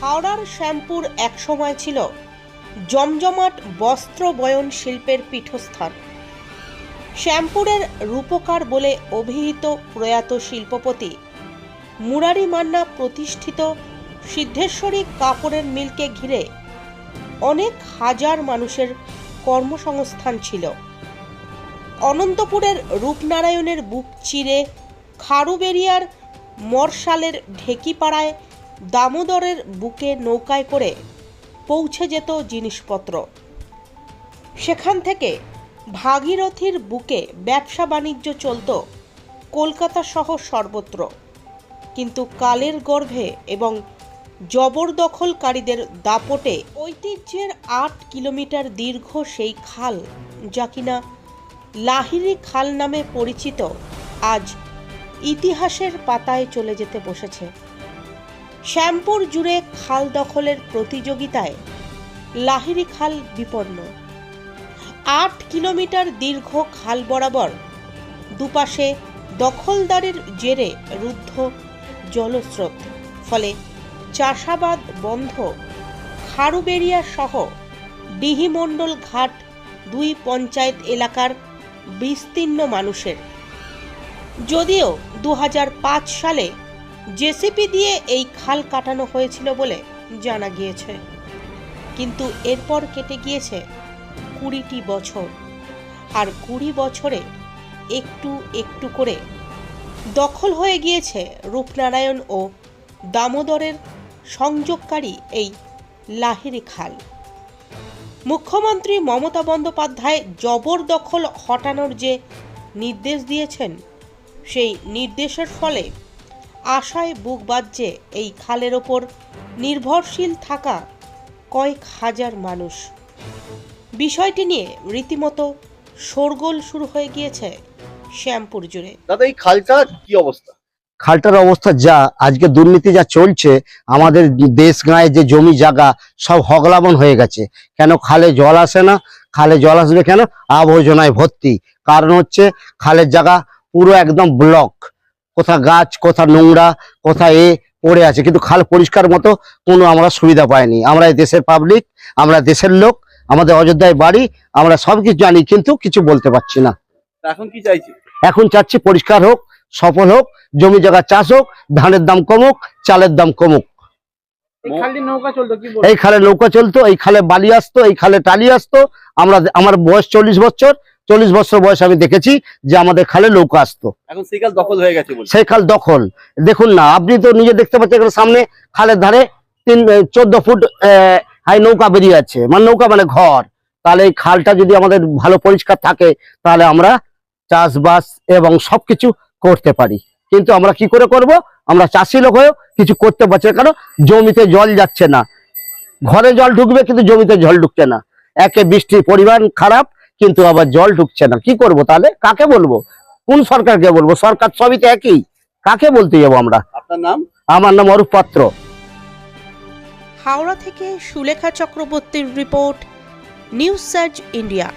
হাওড়ার শ্যামপুর একসময় ছিল জমজমাট বস্ত্র বয়ন শিল্পের পীঠস্থান। শ্যামপুরের রূপকার বলে অভিহিত প্রয়াত শিল্পপতি মুরারি মান্না প্রতিষ্ঠিত সিদ্ধেশ্বরী কাপড়ের মিলকে ঘিরে অনেক হাজার মানুষের কর্মসংস্থান ছিল। অনন্তপুরের রূপনারায়ণের বুক চিরে খারুবেরিয়ার মরশালের ঢেকিপাড়ায় দামোদরের বুকে নৌকায় করে পৌঁছে যেত জিনিসপত্র। সেখান থেকে ভাগীরথীর বুকে ব্যবসা বাণিজ্য চলত কলকাতা সহ সর্বত্র। কিন্তু কালের গর্ভে এবং জবরদখলকারীদের দাপটে ঐতিহ্যের আট কিলোমিটার দীর্ঘ সেই খাল, যা কিনা লাহিরি খাল নামে পরিচিত, আজ ইতিহাসের পাতায় চলে যেতে বসেছে। শ্যামপুর জুড়ে খাল দখলের প্রতিযোগিতায় লাহিরি খাল বিপন্ন। আট কিলোমিটার দীর্ঘ খাল বরাবর দুপাশে দখলদারের জেরে রুদ্ধ জলস্রোত, ফলে চাষাবাদ বন্ধ। খারুবেরিয়া সহ ডিহিমণ্ডল ঘাট দুই পঞ্চায়েত এলাকার বিস্তীর্ণ মানুষের। যদিও দু হাজার পাঁচ সালে জেসিপি দিয়ে এই খাল কাটানো হয়েছিল বলে জানা গিয়েছে। কিন্তু এরপর কেটে গিয়েছে কুড়িটি বছর। আর কুড়ি বছরে একটু একটু করে দখল হয়ে গিয়েছে রূপনারায়ণ ও দামোদরের সংযোগকারী এই লাহিরি খাল। মুখ্যমন্ত্রী মমতা বন্দ্যোপাধ্যায় জবরদখল হটানোর যে নির্দেশ দিয়েছেন, সেই নির্দেশের ফলে আশায় বুক বাজছে এই খালের ওপর নির্ভরশীল থাকা কয়েক হাজার মানুষ। বিষয়টি নিয়ে রীতিমতো শোরগোল শুরু হয়ে গিয়েছে শ্যামপুর জুড়ে। দাদা এই খালটা কি অবস্থা? খালটার অবস্থা যা আজকে দুর্নীতি যা চলছে আমাদের দেশ গায়ে যে জমি জায়গা সব হগলাবন হয়ে গেছে। কেন খালে জল আসে না? খালে জল আসবে কেন? আবর্জনায় ভর্তি। কারণ হচ্ছে খালের জায়গা পুরো একদম ব্লক। কোথা গাছ কোথা নোংরা কোথা এ পড়ে আছে। কিন্তু খাল পরিষ্কার মতো কোনো আমরা সুবিধা পাইনি। আমরা এই দেশের পাবলিক আমরা দেশের লোক আমাদের অযোধ্যায় বাড়ি আমরা সব কিছু জানি কিন্তু কিছু বলতে পারছি না। এখন কি চাইছি? এখন চাচ্ছি পরিষ্কার হোক সফল হোক জমি জায়গা চাষ হোক ধানের দাম কমুক চালের দাম কমুক। এই খালে নৌকা চলতো এই খালে বালি আসতো এই খালে টালি আসতো। আমরা আমার বয়স চল্লিশ বছর চল্লিশ বছর বয়স আমি দেখেছি যে আমাদের খালে নৌকা আসতো। এখন সেই খাল দখল হয়ে গেছে সেই খাল দখল। দেখুন না আপনি তো নিজে দেখতে পাচ্ছেন এখানে সামনে খালের ধারে তিন চোদ্দ ফুট হাই নৌকা বেরিয়ে আছে মানে নৌকা মানে ঘর। তাহলে এই খালটা যদি আমাদের ভালো পরিষ্কার থাকে তাহলে আমরা চাষবাস এবং সবকিছু করতে পারি। কিন্তু আমরা কি করে করব? আমরা চাষি লোক হয়েও কিছু করতে পারছি না কারণ জমিতে জল যাচ্ছে না। ঘরে জল ঢুকবে কিন্তু জমিতে জল ঢুকছে না। একে বৃষ্টির পরিমাণ খারাপ কিন্তু আবার জল ঢুকছে না। কি করব তাহলে? কাকে বলব? কোন সরকারকে বলব? সরকার সবই তো একই। কাকে বলতে যাব আমরা? আপনার নাম? আমার নাম অরূপ পাত্র। হাওড়া থেকে সুলেখা চক্রবর্তীর রিপোর্ট নিউজ সার্চ ইন্ডিয়া।